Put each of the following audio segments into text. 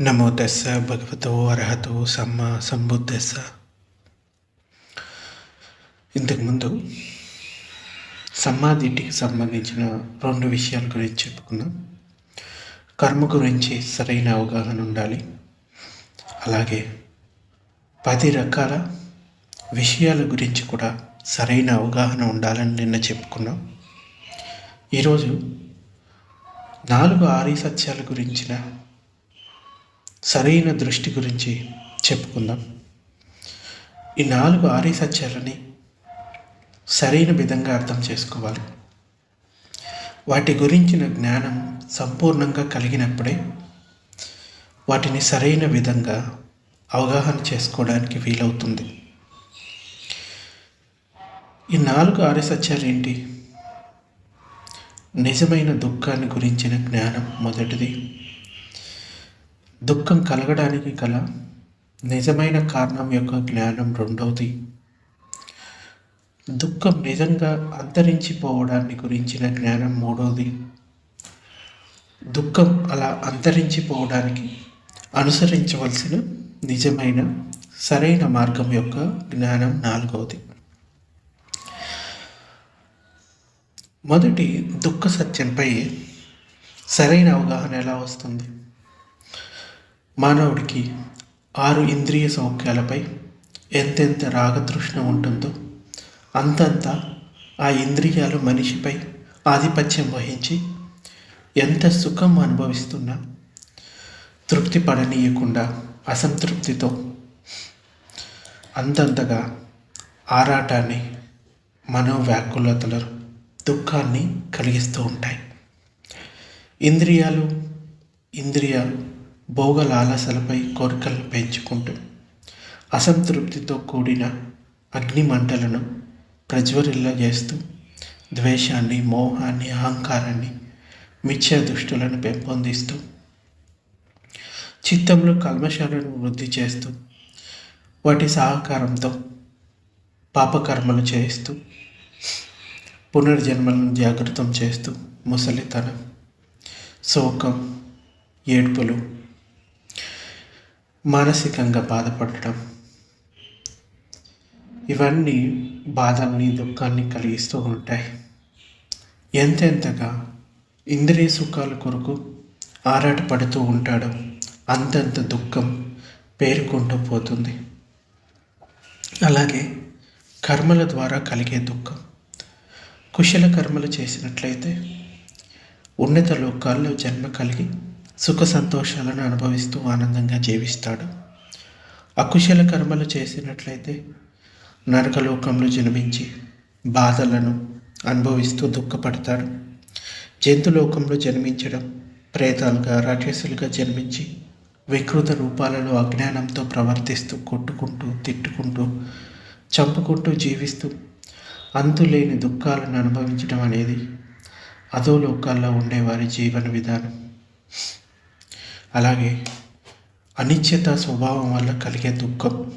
నమో తెస్స భగవతో అర్హతో సమ్మ సంబుద్ధెస్స ఇంతకుముందు సమ్మాదిటికి సంబంధించిన రెండు విషయాల గురించి చెప్పుకున్నాం కర్మ గురించి సరైన అవగాహన ఉండాలి. అలాగే పది రకాల విషయాల గురించి కూడా సరైన అవగాహన ఉండాలని నిన్న చెప్పుకున్నాం. ఈరోజు నాలుగు ఆర్య సత్యాల గురించిన సరైన దృష్టి గురించి చెప్పుకుందాం. ఈ నాలుగు ఆర్య సత్యాలని సరైన విధంగా అర్థం చేసుకోవాలి. వాటి గురించిన జ్ఞానం సంపూర్ణంగా కలిగినప్పుడే వాటిని సరైన విధంగా అవగాహన చేసుకోవడానికి వీలవుతుంది. ఈ నాలుగు ఆర్య సత్యాలు ఏంటి? నిజమైన దుఃఖాన్ని గురించిన జ్ఞానం మొదటిది. దుఃఖం కలగడానికి గల నిజమైన కారణం యొక్క జ్ఞానం రెండవది. దుఃఖం నిజంగా అంతరించిపోవడాన్ని గురించిన జ్ఞానం మూడవది. దుఃఖం అలా అంతరించిపోవడానికి అనుసరించవలసిన నిజమైన సరైన మార్గం యొక్క జ్ఞానం నాలుగవది. మొదటి దుఃఖ సత్యంపై సరైన అవగాహన ఎలా వస్తుంది? మానవుడికి ఆరు ఇంద్రియ సౌఖ్యాలపై ఎంతెంత రాగతృష్ణ ఉంటుందో అంతంత ఆ ఇంద్రియాలు మనిషిపై ఆధిపత్యం వహించి ఎంత సుఖం అనుభవిస్తున్నా తృప్తి పడనీయకుండా అసంతృప్తితో అంతంతగా ఆరాటాన్ని మనోవ్యాకులతలు దుఃఖాన్ని కలిగిస్తూ ఉంటాయి. ఇంద్రియాలు ఇంద్రియాలు భోగ లాలసలపై కోరికలను పెంచుకుంటూ అసంతృప్తితో కూడిన అగ్ని మంటలను ప్రజ్వరిల్లజేస్తూ ద్వేషాన్ని మోహాన్ని అహంకారాన్ని మిథ్యా దుష్టులను పెంపొందిస్తూ చిత్తంలో కల్మశాలను వృద్ధి చేస్తూ వాటి సహకారంతో పాపకర్మలు చేస్తూ పునర్జన్మలను జాగృతం చేస్తూ ముసలితనం శోకం ఏడ్పులు మానసికంగా బాధపడటం. ఇవన్నీ బాధల్ని దుఃఖాన్ని కలిగిస్తూ ఉంటాయి. ఎంతెంతగా ఇంద్రియ సుఖాల కొరకు ఆరాటపడుతూ ఉంటాడో అంతంత దుఃఖం పేరుకుంటూ పోతుంది. అలాగే కర్మల ద్వారా కలిగే దుఃఖం. కుశల కర్మలు చేసినట్లయితే ఉన్నత లోకాల్లో జన్మ కలిగి సుఖ సంతోషాలను అనుభవిస్తూ ఆనందంగా జీవిస్తాడు. అకుశల కర్మలు చేసినట్లయితే నరకలోకంలో జన్మించి బాధలను అనుభవిస్తూ దుఃఖపడతాడు. జంతులోకంలో జన్మించడం ప్రేతాలుగా రాక్షసులుగా జన్మించి వికృత రూపాలలో అజ్ఞానంతో ప్రవర్తిస్తూ కొట్టుకుంటూ తిట్టుకుంటూ చంపుకుంటూ జీవిస్తూ అంతులేని దుఃఖాలను అనుభవించడం అనేది అధోలోకాల్లో ఉండేవారి జీవన విధానం. అలాగే అనిశ్చిత స్వభావం వల్ల కలిగే దుఃఖం.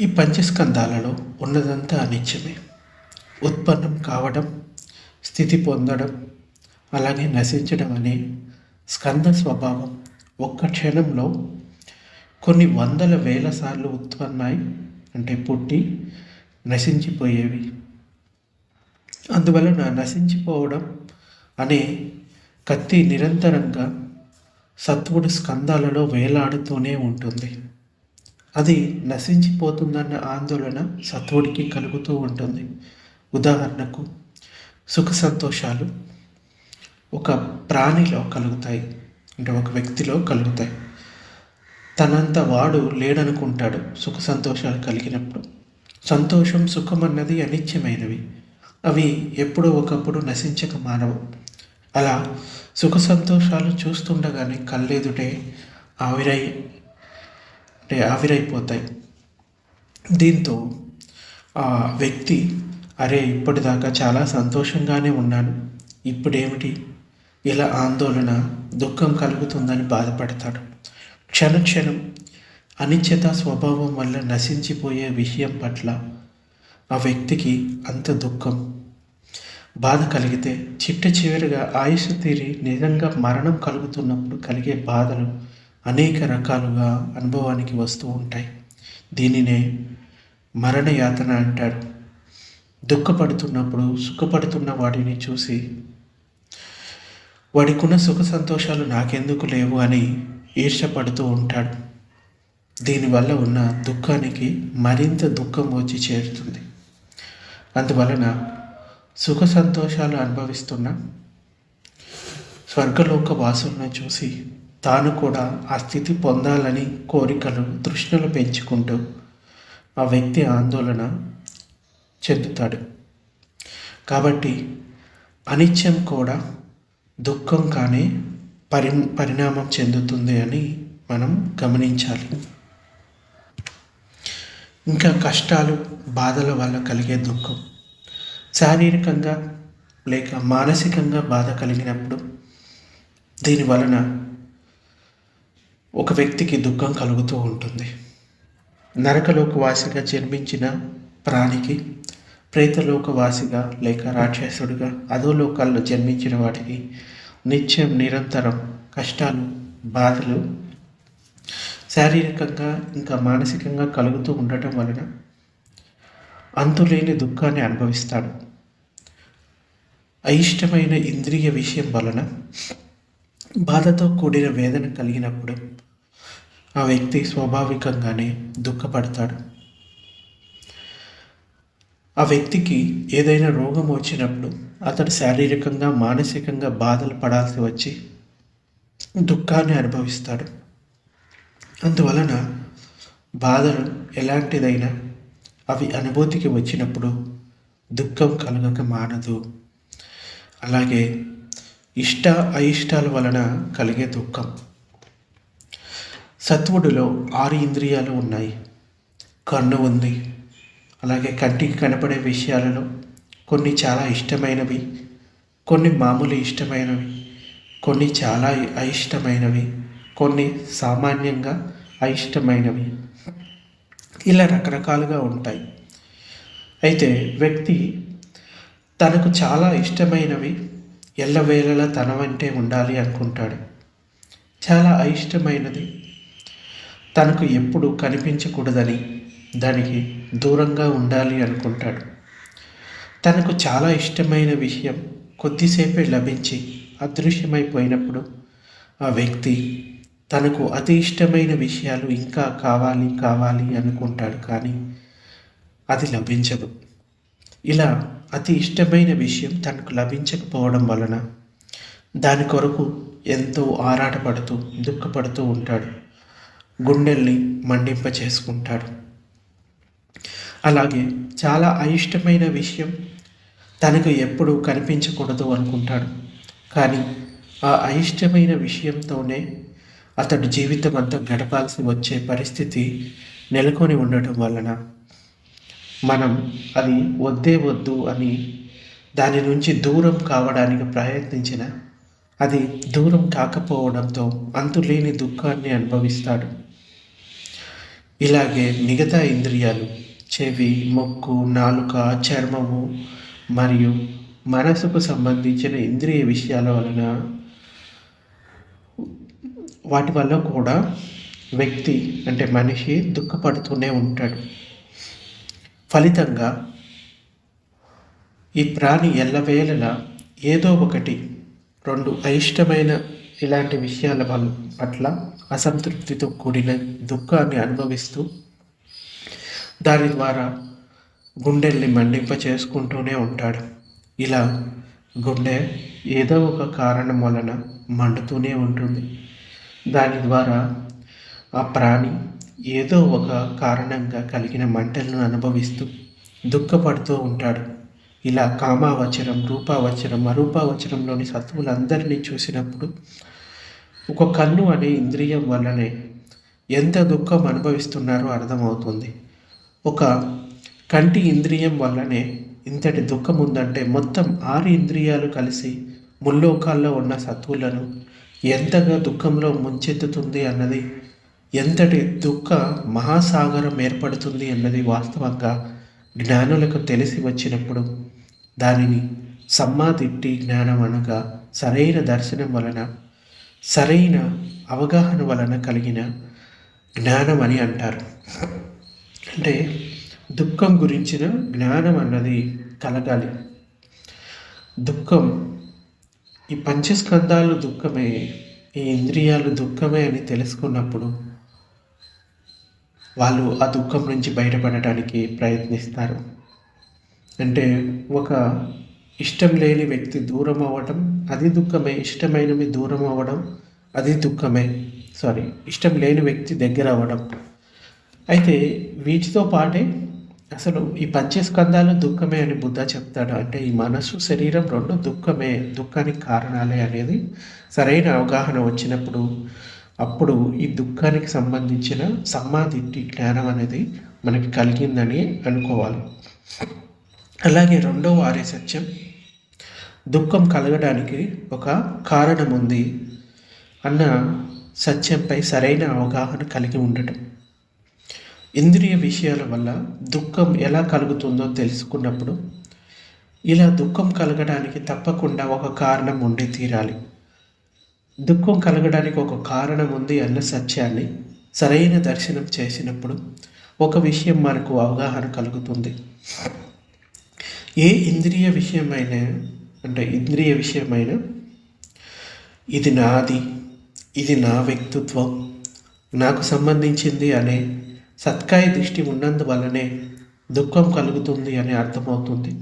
ఈ పంచస్కందాలలో ఉన్నదంతా అనిత్యమే ఉత్పన్నం కావడం స్థితి పొందడం అలాగే నశించడం అనే స్కంద స్వభావం ఒక్క క్షణంలో కొన్ని వందల వేల సార్లు ఉత్పన్నాయి అంటే పుట్టి నశించిపోయేవి. అందువలన నశించిపోవడం అనే కత్తి నిరంతరంగా సత్వుడి స్కందాలలో వేలాడుతూనే ఉంటుంది. అది నశించిపోతుందన్న ఆందోళన సత్వుడికి కలుగుతూ ఉంటుంది. ఉదాహరణకు సుఖ సంతోషాలు ఒక ప్రాణిలో కలుగుతాయి అంటే ఒక వ్యక్తిలో కలుగుతాయి. తనంత వాడు లేడనుకుంటాడు సుఖ సంతోషాలు కలిగినప్పుడు. సంతోషం సుఖం అన్నది అనిత్యమైనవి. అవి ఎప్పుడో ఒకప్పుడు నశించక మానవు అలా సుఖ సంతోషాలు చూస్తుండగానే కళ్ళెదుటే ఆవిరై అంటే ఆవిరైపోతాయి. దీంతో ఆ వ్యక్తి అరే ఇప్పటిదాకా చాలా సంతోషంగానే ఉన్నాను. ఇప్పుడేమిటి? ఇలా ఆందోళన దుఃఖం కలుగుతుందని బాధపడతాడు. క్షణక్షణం అనిశ్చిత స్వభావం వల్ల నశించిపోయే విషయం పట్ల ఆ వ్యక్తికి అంత దుఃఖం. బాధ కలిగితే చిట్ట చివరిగా ఆయుష్ తీరి నిజంగా మరణం కలుగుతున్నప్పుడు కలిగే బాధలు అనేక రకాలుగా అనుభవానికి వస్తూ ఉంటాయి. దీనినే మరణ యాతన అంటారు. దుఃఖపడుతున్నప్పుడు సుఖపడుతున్న వాడిని చూసి వాడికున్న సుఖ సంతోషాలు నాకెందుకు లేవు అని ఈర్షపడుతూ ఉంటాడు. దీనివల్ల ఉన్న దుఃఖానికి మరింత దుఃఖం వచ్చి చేరుతుంది. అందువలన సుఖ సంతోషాలు అనుభవిస్తున్న స్వర్గలోక వాసులను చూసి తాను కూడా ఆ స్థితి పొందాలని కోరికలు తృష్ణలు పెంచుకుంటూ ఆ వ్యక్తి ఆందోళన చెందుతాడు. కాబట్టి అనిత్యం కూడా దుఃఖం కానీ పరి పరిణామం చెందుతుంది అని మనం గమనించాలి. ఇంకా కష్టాలు బాధల వల్ల కలిగే దుఃఖం. శారీరకంగా లేక మానసికంగా బాధ కలిగినప్పుడు దీని వలన ఒక వ్యక్తికి దుఃఖం కలుగుతూ ఉంటుంది. నరకలోక వాసిగా జన్మించిన ప్రాణికి ప్రేతలోక వాసిగా లేక రాక్షసుడిగా అధోలోకాల్లో జన్మించిన వాటికి నిత్యం నిరంతరం కష్టాలు బాధలు శారీరకంగా ఇంకా మానసికంగా కలుగుతూ ఉండటం వలన అంతులేని దుఃఖాన్ని అనుభవిస్తాడు. అయిష్టమైన ఇంద్రియ విషయం వలన బాధతో కూడిన వేదన కలిగినప్పుడు ఆ వ్యక్తి స్వాభావికంగానే దుఃఖపడతాడు. ఆ వ్యక్తికి ఏదైనా రోగం వచ్చినప్పుడు అతడు శారీరకంగా మానసికంగా బాధలు పడాల్సి వచ్చి దుఃఖాన్ని అనుభవిస్తాడు. అందువలన బాధలు ఎలాంటిదైనా అవి అనుభూతికి వచ్చినప్పుడు దుఃఖం కలగక మానదు. అలాగే ఇష్ట అయిష్టాల వలన కలిగే దుఃఖం. సత్వుడిలో ఆరు ఇంద్రియాలు ఉన్నాయి. కన్ను ఉంది. అలాగే కంటికి కనపడే విషయాలలో కొన్ని చాలా ఇష్టమైనవి కొన్ని మామూలు ఇష్టమైనవి కొన్ని చాలా అయిష్టమైనవి కొన్ని సామాన్యంగా అయిష్టమైనవి. ఇలా రకరకాలుగా ఉంటాయి. అయితే వ్యక్తి తనకు చాలా ఇష్టమైనవి ఎల్లవేళలా తన వెంటే ఉండాలి అనుకుంటాడు. చాలా అయిష్టమైనది తనకు ఎప్పుడు కనిపించకూడదని దానికి దూరంగా ఉండాలి అనుకుంటాడు. తనకు చాలా ఇష్టమైన విషయం కొద్దిసేపే లభించి అదృశ్యమైపోయినప్పుడు ఆ వ్యక్తి తనకు అతి ఇష్టమైన విషయాలు ఇంకా కావాలి కావాలి అనుకుంటాడు కానీ అది లభించదు. ఇలా అతి ఇష్టమైన విషయం తనకు లభించకపోవడం వలన దాని కొరకు ఎంతో ఆరాటపడుతూ దుఃఖపడుతూ ఉంటాడు. గుండెల్ని మండింప చేసుకుంటాడు అలాగే చాలా అయిష్టమైన విషయం తనకు ఎప్పుడూ కనిపించకూడదు అనుకుంటాడు. కానీ ఆ అయిష్టమైన విషయంతోనే అతడు జీవితం అంతా గడపాల్సి వచ్చే పరిస్థితి నెలకొని ఉండటం వలన మనం అది వద్దే వద్దు అని దాని నుంచి దూరం కావడానికి ప్రయత్నించిన అది దూరం కాకపోవడంతో అంతులేని దుఃఖాన్ని అనుభవిస్తాడు. ఇలాగే మిగతా ఇంద్రియాలు చెవి ముక్కు నాలుక చర్మము మరియు మనసుకు సంబంధించిన ఇంద్రియ విషయాల వలన వాటి వల్ల కూడా వ్యక్తి అంటే మనిషి దుఃఖపడుతూనే ఉంటాడు. ఫలితంగా ఈ ప్రాణి ఎల్లవేళలా ఏదో ఒకటి రెండు అయిష్టమైన ఇలాంటి విషయాల వల్ల పట్ల అసంతృప్తితో కూడిన దుఃఖాన్ని అనుభవిస్తూ దాని ద్వారా గుండెల్ని మండింప చేసుకుంటూనే ఉంటాడు. ఇలా గుండె ఏదో ఒక కారణం వలన మండుతూనే ఉంటుంది. దాని ద్వారా ఆ ప్రాణి ఏదో ఒక కారణంగా కలిగిన మంటలను అనుభవిస్తూ దుఃఖపడుతూ ఉంటాడు. ఇలా కామావచరం రూపావచరం అరూపావచరంలోని సత్తువులందరినీ చూసినప్పుడు ఒక కన్ను అనే ఇంద్రియం వల్లనే ఎంత దుఃఖం అనుభవిస్తున్నారో అర్థమవుతుంది. ఒక కంటి ఇంద్రియం వల్లనే ఇంతటి దుఃఖం ఉందంటే మొత్తం ఆరు ఇంద్రియాలు కలిసి ముల్లోకాల్లో ఉన్న సత్వులను ఎంతగా దుఃఖంలో ముంచెత్తుతుంది అన్నది ఎంతటి దుఃఖ మహాసాగరం ఏర్పడుతుంది అన్నది వాస్తవంగా జ్ఞానులకు తెలిసి వచ్చినప్పుడు దానిని సమ్మాదిట్టి జ్ఞానం అనగా సరైన దర్శనం వలన సరైన అవగాహన వలన కలిగిన జ్ఞానం అని అంటారు. అంటే దుఃఖం గురించిన జ్ఞానం అన్నది కలగాలి. దుఃఖం ఈ పంచస్కందాలు దుఃఖమే ఈ ఇంద్రియాలు దుఃఖమే అని తెలుసుకున్నప్పుడు వాళ్ళు ఆ దుఃఖం నుంచి బయటపడటానికి ప్రయత్నిస్తారు. అంటే ఒక ఇష్టం లేని వ్యక్తి దూరం అవ్వడం అది దుఃఖమే. ఇష్టమైనవి దూరం అవ్వడం అది దుఃఖమే. సారీ ఇష్టం లేని వ్యక్తి దగ్గర అవ్వడం అయితే వీటితో పాటే అసలు ఈ పంచస్కందాలు దుఃఖమే అని బుద్ధ చెప్తాడు. అంటే ఈ మనసు శరీరం రెండు దుఃఖమే దుఃఖానికి కారణాలే అనేది సరైన అవగాహన వచ్చినప్పుడు అప్పుడు ఈ దుఃఖానికి సంబంధించిన సమాధి జ్ఞానం అనేది మనకి కలిగిందని అనుకోవాలి. అలాగే రెండవ ఆర్య సత్యం దుఃఖం కలగడానికి ఒక కారణం ఉంది అన్న సత్యంపై సరైన అవగాహన కలిగి ఉండటం. ఇంద్రియ విషయాల వల్ల దుఃఖం ఎలా కలుగుతుందో తెలుసుకున్నప్పుడు ఇలా దుఃఖం కలగడానికి తప్పకుండా ఒక కారణం ఉండి తీరాలి. దుఃఖం కలగడానికి ఒక కారణం ఉంది అన్న సత్యాన్ని సరైన దర్శనం చేసినప్పుడు ఒక విషయం మనకు అవగాహన కలుగుతుంది. ఏ ఇంద్రియ విషయమైన అంటే ఇంద్రియ విషయమైన ఇది నాది ఇది నా వ్యక్తిత్వం నాకు సంబంధించింది అనే సత్కాయ దృష్టి ఉన్నందువల్లనే దుఃఖం కలుగుతుంది అని అర్థమవుతుంది.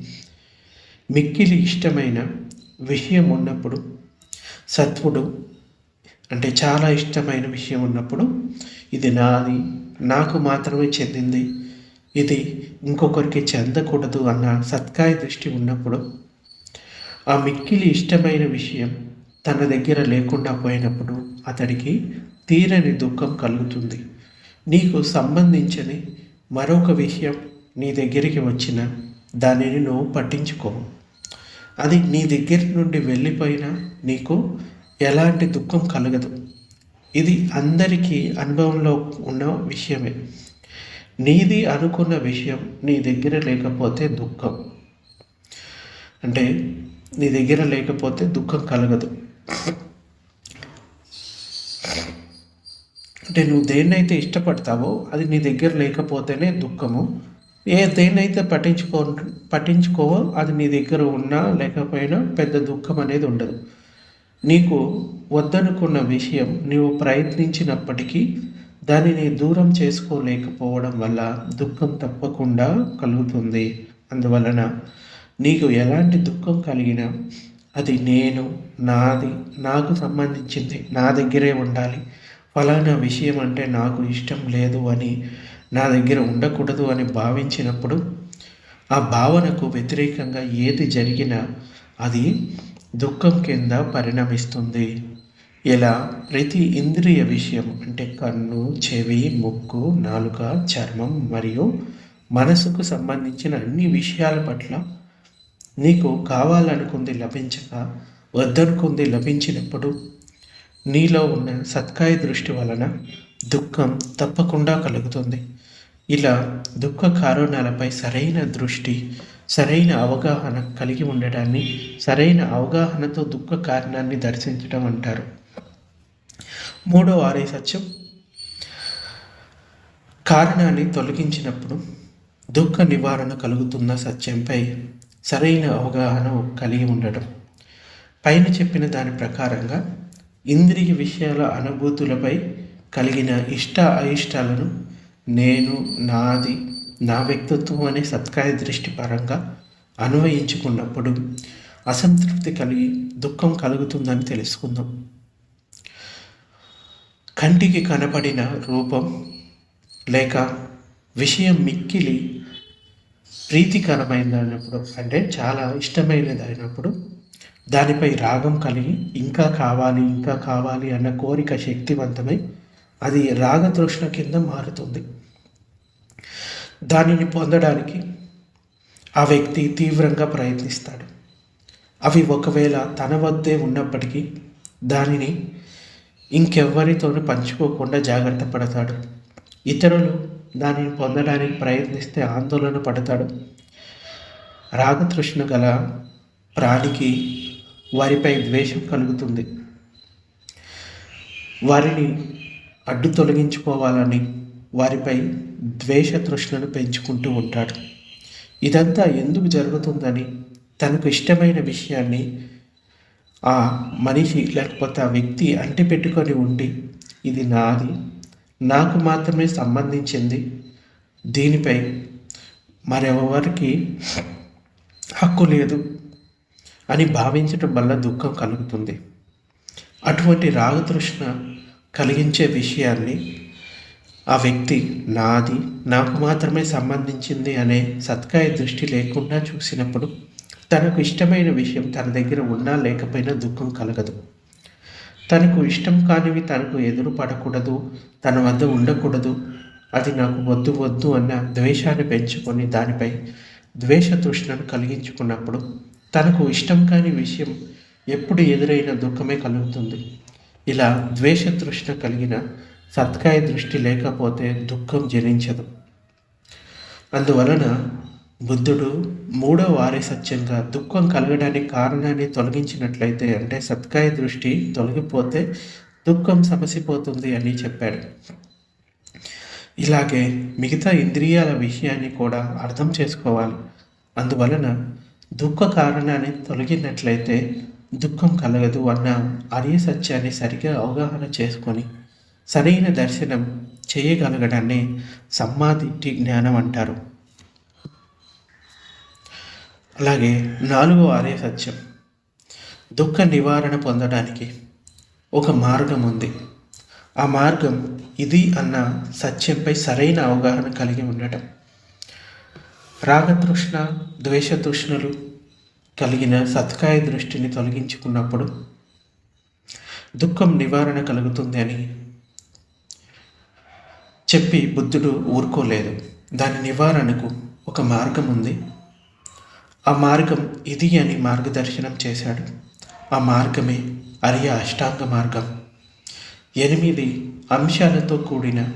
మిక్కిలి ఇష్టమైన విషయం ఉన్నప్పుడు సత్వుడు అంటే చాలా ఇష్టమైన విషయం ఉన్నప్పుడు ఇది నాది నాకు మాత్రమే చెందింది ఇది ఇంకొకరికి చెందకూడదు అన్న సత్కాయ దృష్టి ఉన్నప్పుడు ఆ మిక్కిలి ఇష్టమైన విషయం తన దగ్గర లేకుండా పోయినప్పుడు అతడికి తీరని దుఃఖం కలుగుతుంది. నీకు సంబంధించని మరొక విషయం నీ దగ్గరికి వచ్చిన దానిని నువ్వు పట్టించుకో. అది నీ దగ్గర నుండి వెళ్ళిపోయినా నీకు ఎలాంటి దుఃఖం కలగదు. ఇది అందరికీ అనుభవంలో ఉన్న విషయమే. నీది అనుకున్న విషయం నీ దగ్గర లేకపోతే దుఃఖం. అంటే నీ దగ్గర లేకపోతే దుఃఖం కలగదు. అంటే నువ్వు దేన్నైతే ఇష్టపడతావో అది నీ దగ్గర లేకపోతేనే దుఃఖము. ఏ దేన్నైతే పట్టించుకో పట్టించుకోవో అది నీ దగ్గర ఉన్నా లేకపోయినా పెద్ద దుఃఖం అనేది ఉండదు. నీకు వద్దనుకున్న విషయం నీవు ప్రయత్నించినప్పటికీ దానిని దూరం చేసుకోలేకపోవడం వల్ల దుఃఖం తప్పకుండా కలుగుతుంది. అందువలన నీకు ఎలాంటి దుఃఖం కలిగినా అది నేను నాది నాకు సంబంధించింది నా దగ్గరే ఉండాలి. ఫలానా విషయం అంటే నాకు ఇష్టం లేదు అని నా దగ్గర ఉండకూడదు అని భావించినప్పుడు ఆ భావనకు వ్యతిరేకంగా ఏది జరిగినా అది దుఃఖం కింద పరిణమిస్తుంది. ఇలా ప్రతి ఇంద్రియ విషయం అంటే కన్ను చెవి ముక్కు నాలుక చర్మం మరియు మనసుకు సంబంధించిన అన్ని విషయాల పట్ల నీకు కావాలనుకుంది లభించక వద్దనుకుంది లభించినప్పుడు నీలో ఉన్న సత్కాయ దృష్టి వలన దుఃఖం తప్పకుండా కలుగుతుంది. ఇలా దుఃఖ కారణాలపై సరైన దృష్టి సరైన అవగాహన కలిగి ఉండడాన్ని సరైన అవగాహనతో దుఃఖ కారణాన్ని దర్శించడం అంటారు. మూడో ఆరే సత్యం. కారణాన్ని తొలగించినప్పుడు దుఃఖ నివారణ కలుగుతున్న సత్యంపై సరైన అవగాహన కలిగి ఉండడం. పైన చెప్పిన దాని ప్రకారంగా ఇంద్రియ విషయాల అనుభూతులపై కలిగిన ఇష్ట అయిష్టాలను నేను నాది నా వ్యక్తిత్వం అనే సత్కాయ దృష్టి పరంగా అన్వయించుకున్నప్పుడు అసంతృప్తి కలిగి దుఃఖం కలుగుతుందని తెలుసుకుందాం. కంటికి కనపడిన రూపం లేక విషయం మిక్కిలి ప్రీతికరమైనప్పుడు అంటే చాలా ఇష్టమైనది అయినప్పుడు దానిపై రాగం కలిగి ఇంకా కావాలి ఇంకా కావాలి అన్న కోరిక శక్తివంతమై అది రాగతృష్ణ కింద మారుతుంది. దానిని పొందడానికి ఆ వ్యక్తి తీవ్రంగా ప్రయత్నిస్తాడు. అవి ఒకవేళ తన వద్దే ఉన్నప్పటికీ దానిని ఇంకెవ్వరితోనూ పంచుకోకుండా జాగ్రత్త పడతాడు. ఇతరులు దానిని పొందడానికి ప్రయత్నిస్తే ఆందోళన పడతాడు. రాగతృష్ణ గల ప్రాణికి వారిపై ద్వేషం కలుగుతుంది. వారిని అడ్డు తొలగించుకోవాలని వారిపై ద్వేష తృష్ణను పెంచుకుంటూ ఉంటాడు. ఇదంతా ఎందుకు జరుగుతుందని తనకు ఇష్టమైన విషయాన్ని ఆ మనిషి లేకపోతే ఆ వ్యక్తి అంటి పెట్టుకొని ఉండి ఇది నాది నాకు మాత్రమే సంబంధించింది దీనిపై మరెవరికి హక్కు లేదు. అని భావించడం వల్ల దుఃఖం కలుగుతుంది. అటువంటి రాగతృష్ణ కలిగించే విషయాన్ని ఆ వ్యక్తి నాది నాకు మాత్రమే సంబంధించింది అనే సత్కాయ దృష్టి లేకుండా చూసినప్పుడు తనకు ఇష్టమైన విషయం తన దగ్గర ఉన్నా లేకపోయినా దుఃఖం కలగదు. తనకు ఇష్టం కానివి తనకు ఎదురు పడకూడదు తన వద్ద ఉండకూడదు అది నాకు వద్దు వద్దు అన్న ద్వేషాన్ని పెంచుకొని దానిపై ద్వేష తృష్ణను కలిగించుకున్నప్పుడు తనకు ఇష్టం కాని విషయం ఎప్పుడు ఎదురైన దుఃఖమే కలుగుతుంది. ఇలా ద్వేష తృష్ణ కలిగిన సత్కాయ దృష్టి లేకపోతే దుఃఖం జనించదు. అందువలన బుద్ధుడు మూడో వారే సత్యంగా దుఃఖం కలగడానికి కారణాన్ని తొలగించినట్లయితే అంటే సత్కాయ దృష్టి తొలగిపోతే దుఃఖం సమసిపోతుంది అని చెప్పాడు. ఇలాగే మిగతా ఇంద్రియాల విషయాన్ని కూడా అర్థం చేసుకోవాలి. అందువలన దుఃఖ కారణాన్ని తొలగినట్లయితే దుఃఖం కలగదు అన్న ఆర్య సత్యాన్ని సరిగ్గా అవగాహన చేసుకొని సరైన దర్శనం చేయగలగడాన్ని సమ్మాదిట్టి జ్ఞానం అంటారు. అలాగే నాలుగో ఆర్య సత్యం. దుఃఖ నివారణ పొందడానికి ఒక మార్గం ఉంది. ఆ మార్గం ఇది అన్న సత్యంపై సరైన అవగాహన కలిగి ఉండటం. రాగతృష్ణ ద్వేషతృష్ణలు కలిగిన సత్కాయ దృష్టిని తొలగించుకున్నప్పుడు దుఃఖం నివారణ కలుగుతుంది అని చెప్పి బుద్ధుడు ఊరుకోలేదు. దాని నివారణకు ఒక మార్గం ఉంది. ఆ మార్గం ఇది అని మార్గదర్శనం చేశాడు. ఆ మార్గమే అరియ అష్టాంగ మార్గం. ఎనిమిది అంశాలతో కూడిన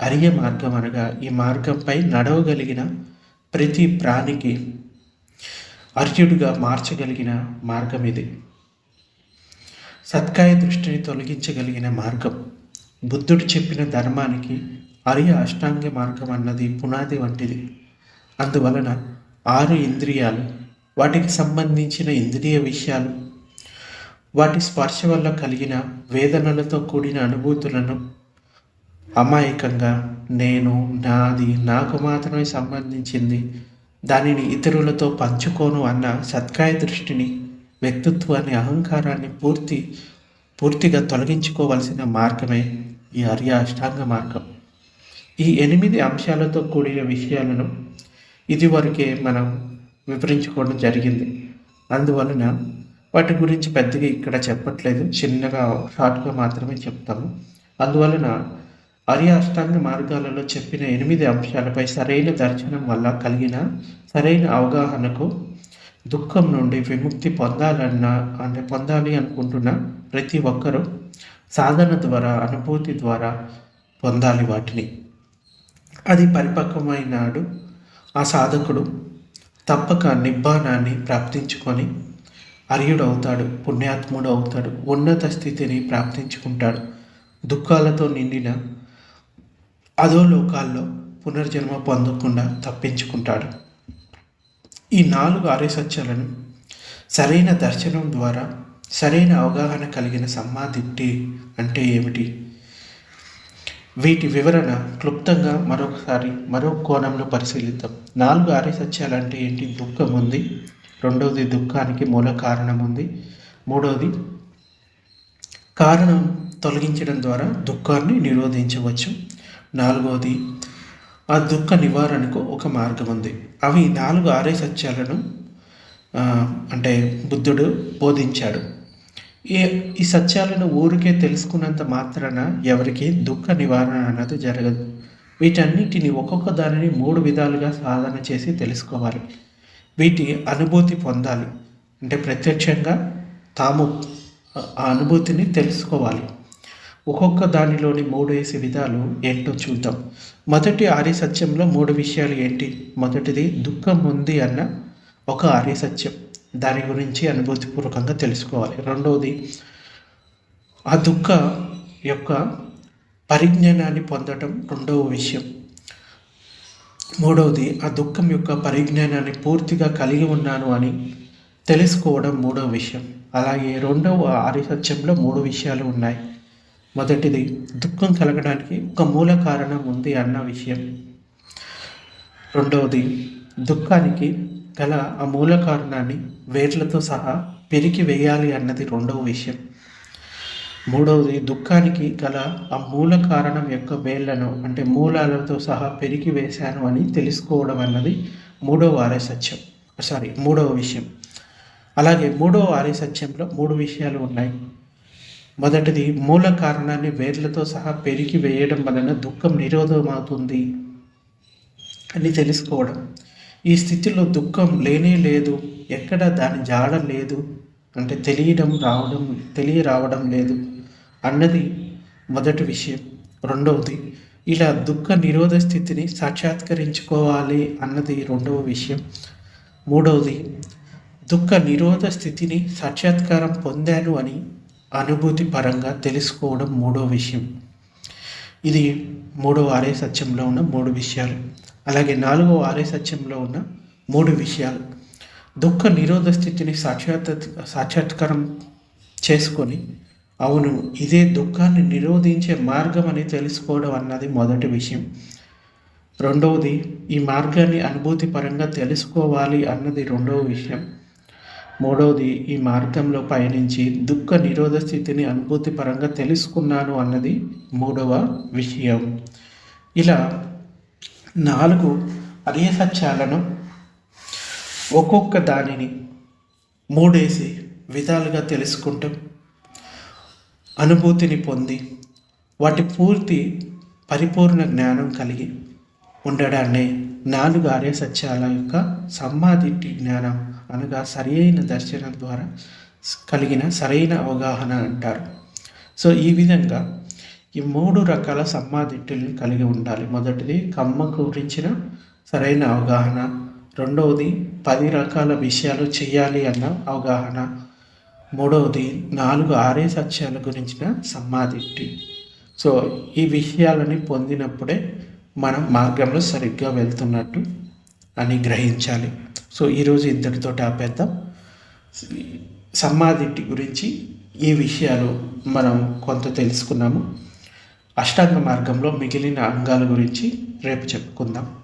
అరియ మార్గం అనగా ఈ మార్గంపై నడవగలిగిన ప్రతి ప్రాణికి అర్జుడుగా మార్చగలిగిన మార్గం ఇది. సత్కాయ దృష్టిని తొలగించగలిగిన మార్గం. బుద్ధుడు చెప్పిన ధర్మానికి అరియ అష్టాంగ మార్గం అన్నది పునాది వంటిది. అందువలన ఆరు ఇంద్రియాలు వాటికి సంబంధించిన ఇంద్రియ విషయాలు వాటి స్పర్శ వల్ల కలిగిన వేదనలతో కూడిన అనుభూతులను అమాయకంగా నేను నాది నాకు మాత్రమే సంబంధించింది. దానిని ఇతరులతో పంచుకోను అన్న సత్కాయ దృష్టిని వ్యక్తిత్వాన్ని అహంకారాన్ని పూర్తి పూర్తిగా తొలగించుకోవలసిన మార్గమే ఈ ఆర్య అష్టాంగ మార్గం. ఈ ఎనిమిది అంశాలతో కూడిన విషయాలను ఇదివరకే మనం వివరించుకోవడం జరిగింది. అందువలన వాటి గురించి పెద్దగా ఇక్కడ చెప్పట్లేదు. చిన్నగా షార్ట్గా మాత్రమే చెప్తాము. అందువలన ఆర్య అష్టాంగ మార్గాలలో చెప్పిన ఎనిమిది అంశాలపై సరైన దర్శనం వల్ల కలిగిన సరైన అవగాహనకు దుఃఖం నుండి విముక్తి పొందాలన్న అంటే పొందాలి అనుకుంటున్న ప్రతి ఒక్కరూ సాధన ద్వారా అనుభూతి ద్వారా పొందాలి వాటిని. అది పరిపక్వమైనాడు ఆ సాధకుడు. తప్పక నిబ్బానాన్ని ప్రాప్తించుకొని అర్యుడవుతాడు పుణ్యాత్ముడు అవుతాడు ఉన్నత స్థితిని ప్రాప్తించుకుంటాడు. దుఃఖాలతో నిండిన అదో లోకాల్లో పునర్జన్మ పొందకుండా తప్పించుకుంటాడు. ఈ నాలుగు ఆర్యసత్యాలను సరైన దర్శనం ద్వారా సరైన అవగాహన కలిగిన సమ్మాదిట్టి అంటే ఏమిటి? వీటి వివరణ క్లుప్తంగా మరొకసారి మరో కోణంలో పరిశీలిద్దాం. నాలుగు ఆర్య సత్యాలు అంటే ఏంటి? దుఃఖం ఉంది. రెండవది దుఃఖానికి మూల కారణం ఉంది. మూడవది కారణం తొలగించడం ద్వారా దుఃఖాన్ని నిరోధించవచ్చు. నాలుగవది ఆ దుఃఖ నివారణకు ఒక మార్గం ఉంది అవి నాలుగు ఆరే సత్యాలను అంటే బుద్ధుడు బోధించాడు. ఈ ఈ సత్యాలను ఊరికే తెలుసుకున్నంత మాత్రాన ఎవరికి దుఃఖ నివారణ అన్నది జరగదు. వీటన్నిటిని ఒక్కొక్క దానిని మూడు విధాలుగా సాధన చేసి తెలుసుకోవాలి. వీటి అనుభూతి పొందాలి. అంటే ప్రత్యక్షంగా తాము ఆ అనుభూతిని తెలుసుకోవాలి. ఒక్కొక్క దానిలోని మూడేసి విధాలు ఏంటో చూద్దాం. మొదటి ఆర్య సత్యంలో మూడు విషయాలు ఏంటి? మొదటిది దుఃఖం ఉంది అన్న ఒక ఆర్య సత్యం. దాని గురించి అనుభూతిపూర్వకంగా తెలుసుకోవాలి. రెండవది ఆ దుఃఖ యొక్క పరిజ్ఞానాన్ని పొందటం రెండవ విషయం. మూడవది ఆ దుఃఖం యొక్క పరిజ్ఞానాన్ని పూర్తిగా కలిగి ఉన్నాను అని తెలుసుకోవడం మూడవ విషయం. అలాగే రెండవ ఆర్యసత్యంలో మూడు విషయాలు ఉన్నాయి. మొదటిది దుఃఖం కలగడానికి ఒక మూల కారణం ఉంది అన్న విషయం. రెండవది దుఃఖానికి గల ఆ మూల కారణాన్ని వేర్లతో సహా పెరిగి వేయాలి అన్నది రెండవ విషయం. మూడవది దుఃఖానికి గల ఆ మూల కారణం యొక్క వేళ్ళను అంటే మూలాలతో సహా పెరిగి వేశాను అని తెలుసుకోవడం అన్నది మూడవ ఆర్య సత్యం సారీ మూడవ విషయం. అలాగే మూడవ ఆర్య సత్యంలో మూడు విషయాలు ఉన్నాయి. మొదటిది మూల కారణాన్ని వేర్లతో సహా పెరిగి వేయడం వలన దుఃఖం నిరోధమవుతుంది అని తెలుసుకోవడం. ఈ స్థితిలో దుఃఖం లేనే లేదు. ఎక్కడ దాని జాడ లేదు. అంటే తెలియడం రావడం తెలియ రావడం లేదు అన్నది మొదటి విషయం. రెండవది ఇలా దుఃఖ నిరోధ స్థితిని సాక్షాత్కరించుకోవాలి అన్నది రెండవ విషయం. మూడవది దుఃఖ నిరోధ స్థితిని సాక్షాత్కారం పొందాను అని అనుభూతి పరంగా తెలుసుకోవడం మూడో విషయం. ఇది మూడవ ఆరే సత్యంలో ఉన్న మూడు విషయాలు. అలాగే నాలుగవ ఆరే సత్యంలో ఉన్న మూడు విషయాలు. దుఃఖ నిరోధ స్థితిని సాక్షాత్ సాక్షాత్కారం చేసుకొని అవును ఇదే దుఃఖాన్ని నిరోధించే మార్గం అని తెలుసుకోవడం అన్నది మొదటి విషయం. రెండవది ఈ మార్గాన్ని అనుభూతి పరంగా తెలుసుకోవాలి అన్నది రెండవ విషయం. మూడవది ఈ మార్గంలో పయనించి దుఃఖ నిరోధ స్థితిని అనుభూతిపరంగా తెలుసుకున్నాను అన్నది మూడవ విషయం. ఇలా నాలుగు అదే సత్యాలను ఒక్కొక్క దానిని మూడేసి విధాలుగా తెలుసుకుంటాం అనుభూతిని పొంది వాటి పూర్తి పరిపూర్ణ జ్ఞానం కలిగి ఉండడాన్ని నాలుగు ఆర్య సత్యాల యొక్క సమ్మాదిట్టి జ్ఞానం అనగా సరైన దర్శనం ద్వారా కలిగిన సరైన అవగాహన అంటారు. సో ఈ విధంగా ఈ మూడు రకాల సమ్మాదిట్టుల్ని కలిగి ఉండాలి. మొదటిది కమ్మ గురించిన సరైన అవగాహన. రెండవది పది రకాల విషయాలు చేయాలి అన్న అవగాహన. మూడవది నాలుగు ఆరే సత్యాల గురించిన సమ్మాదిట్టి సో ఈ విషయాలని పొందినప్పుడే మనం మార్గంలో సరిగ్గా వెళ్తున్నట్టు అని గ్రహించాలి. సో ఈరోజు ఇంతటితో ఆపేద్దాం. సమ్మాదిట్టి గురించి ఈ విషయాలు మనం కొంత తెలుసుకున్నాము. అష్టాంగ మార్గంలో మిగిలిన అంగాల గురించి రేపు చెప్పుకుందాం.